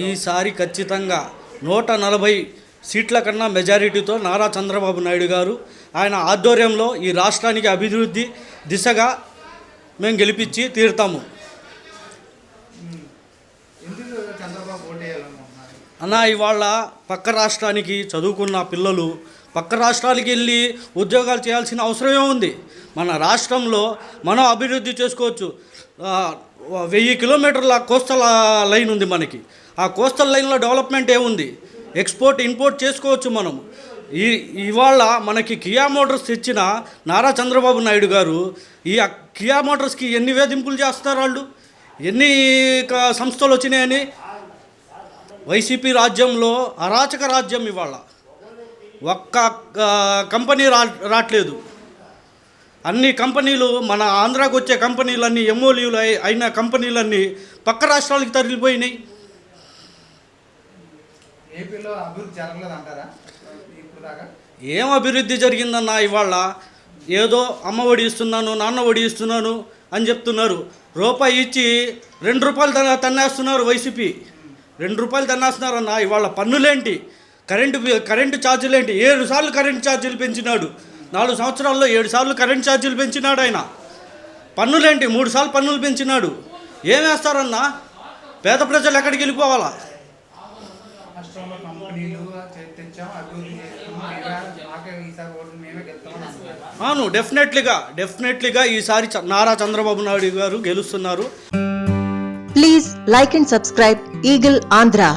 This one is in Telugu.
ఈసారి ఖచ్చితంగా నూట నలభై సీట్ల కన్నా మెజారిటీతో నారా చంద్రబాబు నాయుడు గారు ఆయన ఆధ్వర్యంలో ఈ రాష్ట్రానికి అభివృద్ధి దిశగా మేము గెలిపించి తీరుతాము. ఎందుకు అన్న ఇవాళ పక్క రాష్ట్రానికి చదువుకున్న పిల్లలు పక్క రాష్ట్రాలకి వెళ్ళి ఉద్యోగాలు చేయాల్సిన అవసరమే ఉంది. మన రాష్ట్రంలో మనం అభివృద్ధి చేసుకోవచ్చు. వెయ్యి కిలోమీటర్ల కోస్తల లైన్ ఉంది మనకి. ఆ కోస్టల్ లైన్లో డెవలప్మెంట్ ఏముంది? ఎక్స్పోర్ట్ ఇంపోర్ట్ చేసుకోవచ్చు మనం. ఈ ఇవాళ మనకి కియా మోటార్స్ తెచ్చిన నారా చంద్రబాబు నాయుడు గారు ఈ కియా మోటార్స్కి ఎన్ని వేధింపులు చేస్తున్నారు వాళ్ళు? ఎన్ని క- సంస్థలు వచ్చినాయని? వైసీపీ రాజ్యంలో అరాచక రాజ్యం ఇవాళ. ఒక్క కంపెనీ రా రావట్లేదు అన్ని కంపెనీలు మన ఆంధ్రాకు వచ్చే కంపెనీలన్నీ ఎంఓలీలు అయిన కంపెనీలన్నీ పక్క రాష్ట్రాలకి తరలిపోయినాయి. ఏపీలో అభివృద్ధి జరగలేదు అంటారా? ఇప్పుడు దాకా ఏం అభివృద్ధి జరిగిందన్న ఇవాళ? ఏదో అమ్మ ఒడి ఇస్తున్నాను నాన్న ఒడి ఇస్తున్నాను అని చెప్తున్నారు. రూపాయి ఇచ్చి రెండు రూపాయలు తన తన్నేస్తున్నారు వైసీపీ. రెండు రూపాయలు తన్నేస్తున్నారు అన్న ఇవాళ పన్నులేంటి? కరెంటు కరెంటు ఛార్జీలు ఏంటి ఏడు సార్లు కరెంటు ఛార్జీలు పెంచినాడు. నాలుగు సంవత్సరాల్లో ఏడు సార్లు కరెంటు ఛార్జీలు పెంచినాడు ఆయన. పన్నులేంటి? మూడు సార్లు పన్నులు పెంచినాడు. ఏం వేస్తారన్నా? పేద ప్రజలు ఎక్కడికి వెళ్ళిపోవాలా? రాష్ట్రంలో కంపెనీలు తెచ్చాం అభివృద్ధి చేస్తాం మేమే ఈసారి అంటున్నారు అవును డెఫినెట్లీగా డెఫినెట్లీగా ఈసారి నారా చంద్రబాబు నాయుడు గారు గెలుస్తున్నారు. Please like and subscribe Eagle Andhra.